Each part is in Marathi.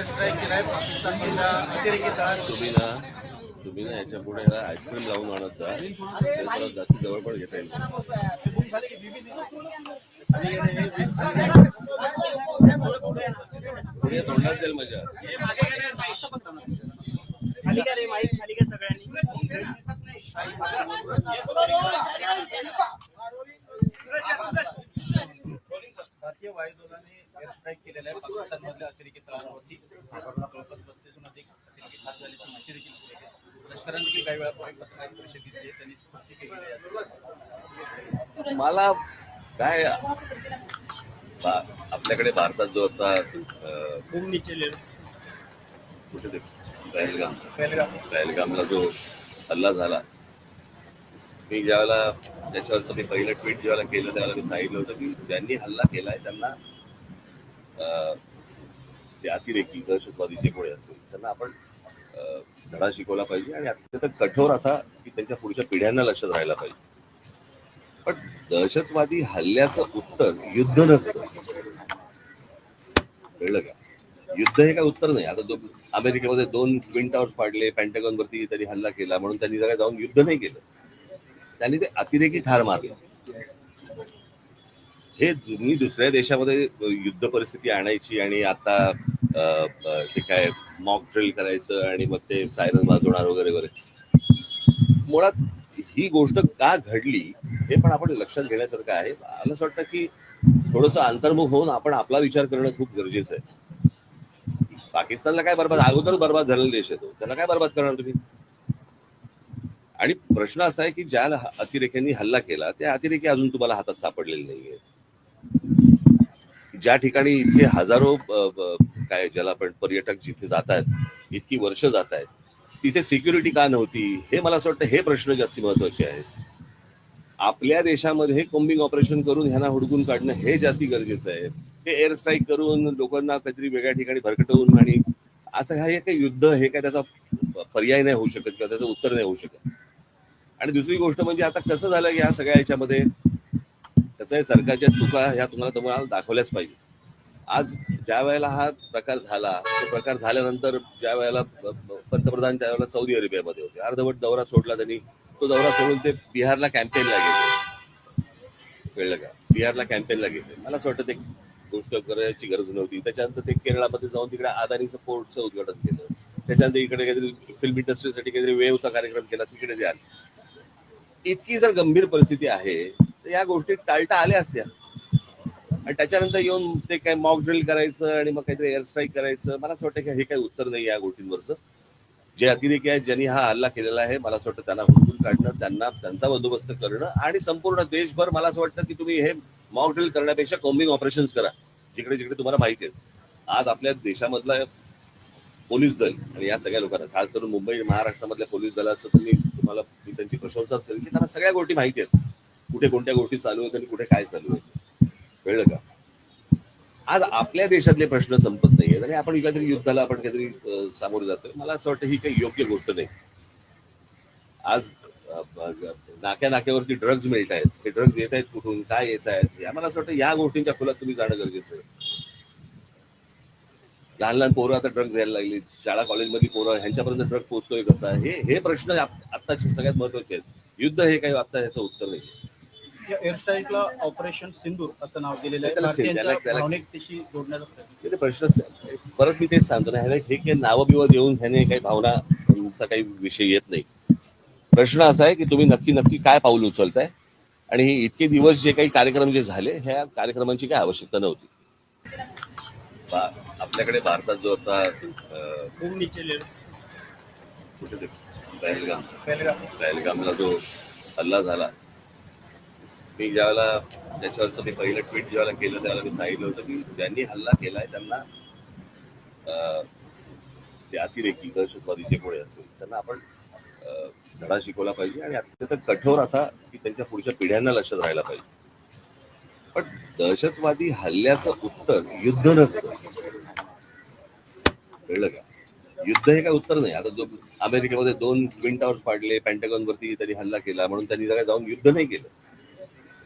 एअर स्ट्राईक केलाय पाकिस्तानमधल्या अतिरेकी तळात तुम्ही ना तुम्ही ना याच्यापुढे ना आईस्क्रीम लावून आणत जा. ते जरा जास्त जवळ पण घेता येईल. पुढे तोंडात जाईल माझ्या खाली का रे माईक खाली का सगळ्यांनी. भारतीय वायुदलाने एअर स्ट्राईक केलेला आहे पाकिस्तानमधल्या अतिरेकी तळांवरती जवळपास अधिक ठार झाल्याची माहिती देखील पुढे येते. लष्कराने देखील काही वेळापूर्वी पत्रकार परिषद घेतली आहे. त्यांनी स्पष्ट केलेली आहे. मला काय आपल्याकडे भारतात जो आता खूप नीचे लेव कुठे ते? पहलगाम. पहिलं पहलगामला जो हल्ला झाला मी ज्यावेळेला त्याच्यावरचं मी पहिलं ट्विट ज्यावेळेला केलं त्यावेळेला मी सांगितलं होतं की ज्यांनी हल्ला केलाय त्यांना जे ते अतिरेकी दहशतवादी जे कोणी असेल त्यांना आपण धडा शिकवला पाहिजे आणि अत्यंत कठोर असा की त्यांच्या पुढच्या पिढ्यांना लक्षात राहायला पाहिजे. पण दहशतवादी हल्ल्याचं उत्तर युद्ध नसतं. कळलं का? युद्ध हे काय उत्तर नाही. आता जो अमेरिकेमध्ये दोन ट्विन टॉवर्स पाडले पेंटागॉन वरती त्यांनी हल्ला केला म्हणून त्यांनी जरा जाऊन युद्ध नाही केलं. त्यांनी ते अतिरेकी ठार मारले. हे मी दुसऱ्या देशामध्ये युद्ध परिस्थिती आणायची आणि आता ते काय मॉक ड्रिल करायचं आणि मग ते सायरन वाजवणार वगैरे वगैरे. मुळात ही गोष्ट का घडली हे पण आपण लक्षात घेण्यासारखं आहे. मला असं वाटतं की थोडस अंतर्मुख होऊन आपण आपला विचार करणं खूप गरजेचं आहे. पाकिस्तानला काय बरबाद अगोदर बरबाद झालेला देश आहे तो. त्याला काय बरबाद करणार तुम्ही? आणि प्रश्न असा आहे की ज्या अतिरेक्यांनी हल्ला केला त्या अतिरेकी अजून तुम्हाला हातात सापडलेले नाहीये ज्या ठिकाणी इथले हजारो काय ज्याला आपण पर्यटक जिथे जात आहेत इतकी वर्ष जात आहेत तिथे सिक्युरिटी का नव्हती? हे मला असं वाटतं हे प्रश्न जास्ती महत्त्वाचे आहेत. आपल्या देशामध्ये कोम्बिंग ऑपरेशन करून ह्यांना हुडकून काढणं हे जास्ती गरजेचं आहे. हे एअर स्ट्राईक करून लोकांना काहीतरी वेगळ्या ठिकाणी भरकटवून आणि असं काही काही युद्ध हे काय त्याचा पर्याय नाही होऊ शकत किंवा त्याचं उत्तर नाही होऊ शकत. आणि दुसरी गोष्ट म्हणजे आता कसं झालं की या सगळ्या याच्यामध्ये? कसं सरकारच्या चुका ह्या तुम्हाला तुम्हाला दाखवल्याच पाहिजे. आज ज्या वेळेला हा प्रकार झाला तो प्रकार झाल्यानंतर ज्या वेळेला पंतप्रधान त्या पंतप्रधान त्यावेळेला सौदी अरेबियामध्ये होते अर्धवट दौरा सोडला त्यांनी तो दौरा सोडून ते बिहारला कॅम्पेनला गेले. कळलं का? बिहारला कॅम्पेनला गेले. मला असं वाटतं ते गोष्ट करायची गरज नव्हती. त्याच्यानंतर ते केरळामध्ये जाऊन तिकडे अदानीचं पोर्टचं उद्घाटन केलं. त्याच्यानंतर इकडे काहीतरी फिल्म इंडस्ट्रीसाठी काहीतरी वेवचा कार्यक्रम केला तिकडे ते आले. इतकी जर गंभीर परिस्थिती आहे या गोष्टी टाळता आल्या असत्या. आणि त्याच्यानंतर येऊन ते काय मॉक ड्रिल करायचं आणि मग काहीतरी एअर स्ट्राईक करायचं. मला असं वाटतं की हे काही उत्तर नाही या गोष्टींवरचं. जे अतिरेकी आहेत ज्यांनी हा हल्ला केलेला आहे मला असं वाटतं त्यांना हुडकून काढणं त्यांना त्यांचा बंदोबस्त करणं आणि संपूर्ण देशभर मला असं वाटतं की तुम्ही हे मॉक ड्रिल करण्यापेक्षा कॉम्बिंग ऑपरेशन करा. जिकडे जिकडे तुम्हाला माहिती आहे. आज आपल्या देशामधला पोलीस दल आणि या सगळ्या लोकांना खास करून मुंबई महाराष्ट्रामधल्या पोलीस दलाचं तुम्ही तुम्हाला मी त्यांची प्रशंसाच करेन की त्यांना सगळ्या गोष्टी माहिती आहेत. कुठे कोणत्या गोष्टी चालू आहेत आणि कुठे काय चालू आहे कळलं का? आज आपल्या देशातले प्रश्न संपत नाहीयेत आणि आपण काहीतरी युद्धाला आपण काहीतरी अं, सामोरे जातोय. मला असं वाटतं ही काही योग्य गोष्ट नाही. आज नाक्या नाक्यावरती ड्रग्ज मिळत आहेत. ते ड्रग्ज येत आहेत कुठून काय येत आहेत या मला असं वाटतं या गोष्टींच्या खोलात तुम्ही जाणं गरजेचं आहे. लहान लहान पोरं आता ड्रग्ज घ्यायला लागली. शाळा कॉलेजमध्ये पोरं ह्यांच्यापर्यंत ड्रग पोहोचतोय कसा? हे हे प्रश्न आत्ताचे सगळ्यात महत्त्वाचे आहेत. युद्ध हे काही आता ह्याचं उत्तर नाही या ऑपरेशन सिंदूर असं नाव दिलेलं आहे. त्याला सिं- त्याला- भारतीयांच्या त्याला- भावनिकतेशी जोडण्याचा प्रयत्न प्रश्न परत मी तेच सांगतो ना ह्याला हे काही नावं बिवं देऊन ह्याने काही भावना तुमचा काही विषय येत नाही. प्रश्न असा आहे की तुम्ही नक्की नक्की काय पाऊल उचलताय? आणि हे इतके दिवस जे काही कार्यक्रम जे झाले ह्या कार्यक्रमांची काय आवश्यकता नव्हती? बा- आपल्याकडे भारतात जो आता अं, खूप नीचे लेव कुठे ते? पहलगाम पहिलं पहलगामला जो हल्ला झाला मी ज्यावेळेला त्याच्यावरचं मी पहिलं ट्विट ज्यावेळेला केलं त्यावेळेला मी सांगितलं होतं की ज्यांनी हल्ला केलाय त्यांना अं, ते अतिरेकी दहशतवादीच्यामुळे असेल. त्यांना आपण धडा शिकवला पाहिजे आणि अत्यंत कठोर असा की त्यांच्या पुढच्या पिढ्यांना लक्षात राहायला पाहिजे. पण दहशतवादी हल्ल्याचं उत्तर युद्ध नसतं. कळलं का? युद्ध हे काय उत्तर नाही. आता जो अमेरिकेमध्ये दोन ट्विन टॉवर्स पाडले पॅन्टॅगॉन वरती त्यांनी हल्ला केला म्हणून त्यांनी जरा जाऊन युद्ध नाही केलं.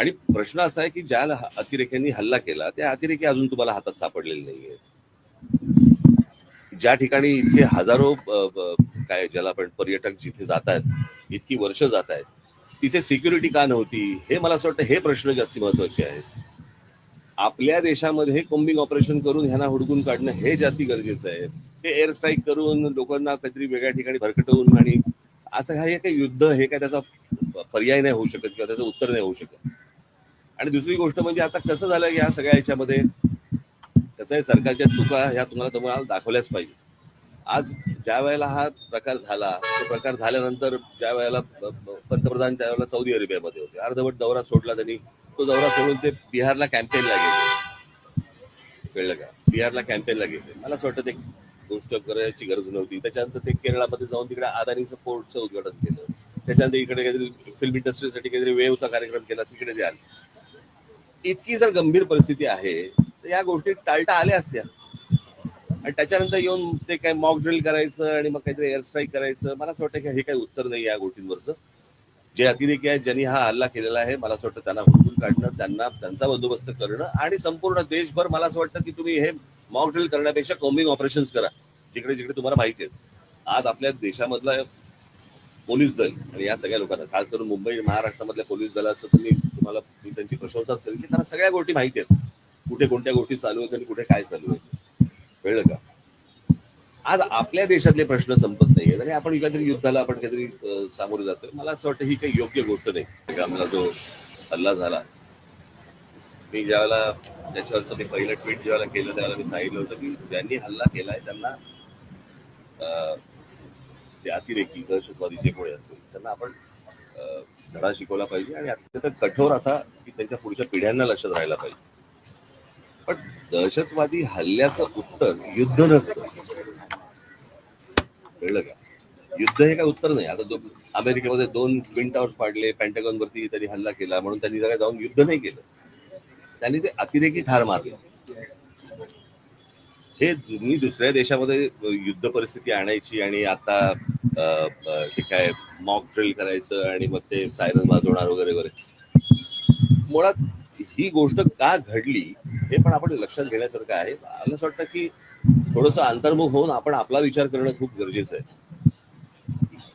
आणि प्रश्न असा आहे की ज्या अतिरेक्यांनी हल्ला केला त्या अतिरेकी अजून तुम्हाला हातात सापडलेले नाहीये ज्या ठिकाणी इतके हजारो काय ज्याला आपण पर्यटक जिथे जात आहेत इतकी वर्ष जात आहेत तिथे सिक्युरिटी का नव्हती? हे मला असं वाटतं हे प्रश्न जास्त महत्त्वाचे आहेत. आपल्या देशामध्ये कोम्बिंग ऑपरेशन करून ह्यांना हुडकून काढणं हे जास्ती गरजेचं आहे. हे एअर स्ट्राईक करून लोकांना काहीतरी वेगळ्या ठिकाणी भरकटवून आणि असं काही काही युद्ध हे काय त्याचा पर्याय नाही होऊ शकत किंवा त्याचं उत्तर नाही होऊ शकत. आणि दुसरी गोष्ट म्हणजे आता कसं झालं की या सगळ्या याच्यामध्ये? कसं आहे सरकारच्या चुका ह्या तुम्हाला तुम्हाला दाखवल्याच पाहिजे. आज ज्या वेळेला हा प्रकार झाला तो प्रकार झाल्यानंतर ज्या वेळेला पंतप्रधान प- पंतप्रधान त्यावेळेला सौदी अरेबियामध्ये होते अर्धवट दौरा सोडला त्यांनी तो दौरा सोडून ते बिहारला कॅम्पेनला गेले. कळलं का? बिहारला कॅम्पेनला गेले. मला असं वाटतं ते गोष्ट करायची गरज नव्हती. त्याच्यानंतर ते केरळामध्ये जाऊन तिकडे अदानीचं पोर्टचं उद्घाटन केलं. त्याच्यानंतर इकडे काहीतरी फिल्म इंडस्ट्रीसाठी काहीतरी वेव्हचा कार्यक्रम केला तिकडे ते आले. इतकी जर गंभीर परिस्थिती आहे तर या गोष्टी टाळता आल्या असत्या. आणि त्याच्यानंतर येऊन ते काय मॉक ड्रिल करायचं आणि मग काहीतरी एअर स्ट्राईक करायचं मला असं वाटतं की हे काही उत्तर नाही या गोष्टींवरचं. जे अतिरेकी आहेत ज्यांनी हा हल्ला केलेला आहे मला असं वाटतं त्यांना हुडकून काढणं त्यांना त्यांचा बंदोबस्त करणं आणि संपूर्ण देशभर मला असं वाटतं की तुम्ही हे मॉक ड्रिल करण्यापेक्षा कॉम्बिंग ऑपरेशन करा जिकडे जिकडे तुम्हाला माहिती आहेत आज आपल्या देशामधला पोलीस दल आणि या सगळ्या लोकांना खास करून मुंबई महाराष्ट्रामधल्या पोलीस दलाचं तुम्ही तुम्हाला मी त्यांची प्रशंसाच करेन की त्यांना सगळ्या गोष्टी माहिती आहेत. कुठे कोणत्या गोष्टी चालू आहेत आणि कुठे काय चालू आहे कळलं का? आज आपल्या देशातले प्रश्न संपत नाहीयेत आणि आपण काहीतरी युद्धाला आपण काहीतरी सामोरे जातोय. मला असं वाटतं ही काही योग्य गोष्ट नाही. आम्हाला जो हल्ला झाला. मी ज्यावेळेला त्याच्यावरचं ते पहिलं ट्विट ज्यावेळेला केलं त्यावेळेला मी सांगितलं होतं की ज्यांनी हल्ला केलाय त्यांना अं, ते अतिरेकी दहशतवादी जे कोणी असेल त्यांना आपण अं, धडा शिकवला पाहिजे आणि अत्यंत कठोर असा की त्यांच्या पुढच्या पिढ्यांना लक्षात राहायला पाहिजे. पण दहशतवादी हल्ल्याचं उत्तर युद्ध नसतं. कळलं का? युद्ध हे काय उत्तर नाही. आता जो अमेरिकेमध्ये दोन ट्विन टावर्स पाडले पॅन्टॅगॉन वरती त्यांनी हल्ला केला म्हणून त्यांनी जरा जाऊन युद्ध नाही केलं. त्यांनी ते अतिरेकी ठार मारले. हे मी दुसऱ्या देशामध्ये युद्ध परिस्थिती आणायची आणि आता अ, अ, काय मॉक ड्रिल करायचं आणि मग ते सायरन वाजवणार वगैरे वगैरे. मुळात ही गोष्ट का घडली हे पण आपण लक्षात घेण्यासारखं आहे. मला असं वाटतं की थोडस अंतर्मुख होऊन आपण आपला विचार करणं खूप गरजेचं आहे.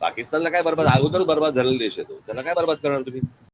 पाकिस्तानला काय बरबाद अगोदर बरबाद झालेला देश आहे तो. त्याला काय बरबाद करणार तुम्ही?